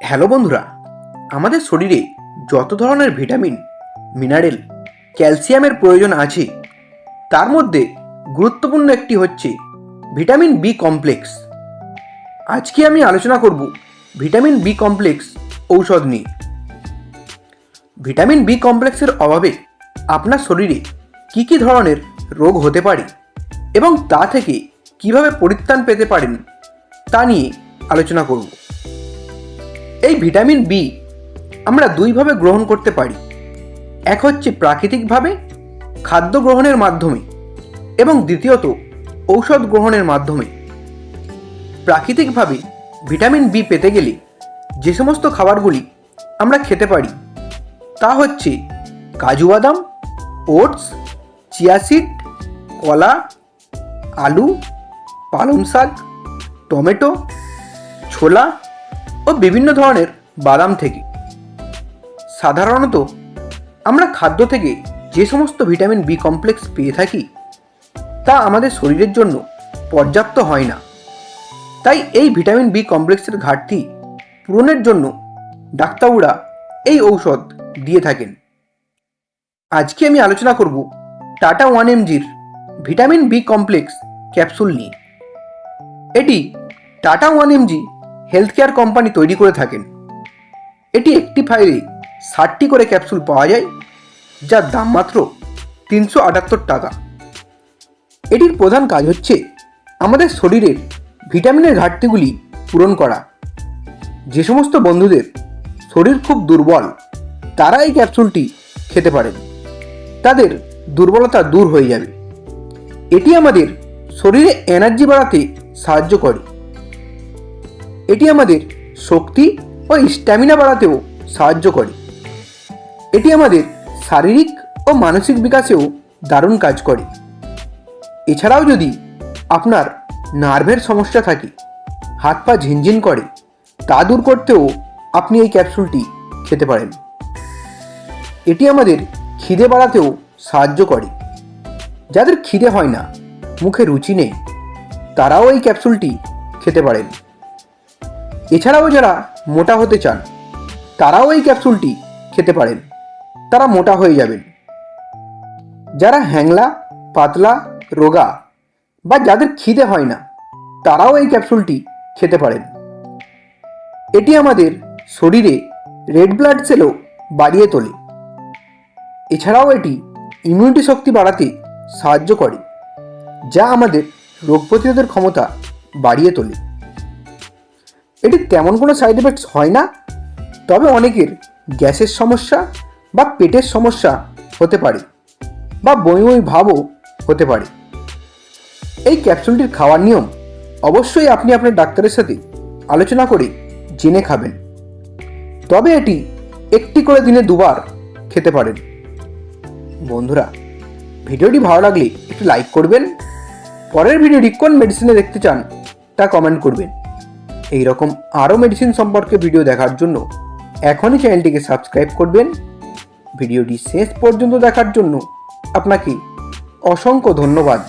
Hello বন্ধুরা, আমাদের শরীরে যত ধরনের ভিটামিন, মিনারেল, ক্যালসিয়ামের প্রয়োজন আছে, তার মধ্যে গুরুত্বপূর্ণ একটি হচ্ছে ভিটামিন বি কমপ্লেক্স। আজকে আমি আলোচনা করব ভিটামিন বি কমপ্লেক্স ঔষধ নিয়ে। ভিটামিন বি কমপ্লেক্সের অভাবে আপনার শরীরে কী কী ধরনের রোগ হতে পারে এবং তা থেকে কীভাবে পরিত্রাণ পেতে পারেন, তা নিয়ে আলোচনা করব। এই ভিটামিন বি আমরা দুইভাবে গ্রহণ করতে পারি। এক হচ্ছে প্রাকৃতিকভাবে, খাদ্য গ্রহণের মাধ্যমে এবং দ্বিতীয়ত ঔষধ গ্রহণের মাধ্যমে। প্রাকৃতিকভাবে ভিটামিন বি পেতে গেলে যে সমস্ত খাবারগুলি আমরা খেতে পারি, তা হচ্ছে কাজু বাদাম, ওটস চিয়াসিড কলা, আলু, পালং শাক, টমেটো, ছোলা ও বিভিন্ন ধরনের বাদাম থেকে। সাধারণত আমরা খাদ্য থেকে যে সমস্ত ভিটামিন বি কমপ্লেক্স পেয়ে থাকি, তা আমাদের শরীরের জন্য পর্যাপ্ত হয় না। তাই এই ভিটামিন বি কমপ্লেক্সের ঘাটতি পূরণের জন্য ডাক্তাররা এই ঔষধ দিয়ে থাকেন। আজকে আমি আলোচনা করব টাটা ওয়ান এমজির ভিটামিন বি কমপ্লেক্স ক্যাপসুল নিয়ে। এটি Tata one MG health care company তৈরি করে থাকেন। এটি একটি ফাইলে ষাটটি করে ক্যাপসুল পাওয়া যায়, যার দাম মাত্র তিনশো আটাত্তর টাকা। এটির প্রধান কাজ হচ্ছে আমাদের শরীরের ভিটামিনের ঘাটতিগুলি পূরণ করা। যে সমস্ত বন্ধুদের শরীর খুব দুর্বল, তারা এই ক্যাপসুলটি খেতে পারেন। তাদের দুর্বলতা দূর হয়ে যাবে। এটি আমাদের শরীরে এনার্জি বাড়াতে সাহায্য করে। এটি আমাদের শক্তি ও স্ট্যামিনা বাড়াতেও সাহায্য করে। এটি আমাদের শারীরিক ও মানসিক বিকাশেও দারুণ কাজ করে। এছাড়াও যদি আপনার নার্ভের সমস্যা থাকে, হাত পা ঝিনঝিন করে, তা দূর করতেও আপনি এই ক্যাপসুলটি খেতে পারেন। এটি আমাদের খিদে বাড়াতেও সাহায্য করে। যাদের খিদে হয় না, মুখে রুচি নেই, তারাও এই ক্যাপসুলটি খেতে পারেন। এছাড়াও যারা মোটা হতে চান, তারাও এই ক্যাপসুলটি খেতে পারেন। তারা মোটা হয়ে যাবেন। যারা হ্যাংলা, পাতলা, রোগা বা যাদের খিদে হয় না, তারাও এই ক্যাপসুলটি খেতে পারেন। এটি আমাদের শরীরে রেড ব্লাড সেলও বাড়িয়ে তোলে। এছাড়াও এটি ইমিউনিটি শক্তি বাড়াতে সাহায্য করে, যা আমাদের রোগ প্রতিরোধের ক্ষমতা বাড়িয়ে তোলে। এটির তেমন কোনো সাইড এফেক্টস হয় না, তবে অনেকের গ্যাসের সমস্যা বা পেটের সমস্যা হতে পারে বা বই বই ভাবও হতে পারে। এই ক্যাপসুলটির খাওয়ার নিয়ম অবশ্যই আপনি আপনার ডাক্তারের সাথে আলোচনা করে জেনে খাবেন। তবে এটি একটি করে দিনে দুবার খেতে পারেন। বন্ধুরা, ভিডিওটি ভালো লাগলে একটু লাইক করবেন। পরের ভিডিওটি কোন মেডিসিনে দেখতে চান তা কমেন্ট করবেন। এই রকম আরও মেডিসিন সম্পর্কে ভিডিও দেখার জন্য এখনই চ্যানেলটিকে সাবস্ক্রাইব করবেন। ভিডিওটি শেষ পর্যন্ত দেখার জন্য আপনাকে অসংখ্য ধন্যবাদ।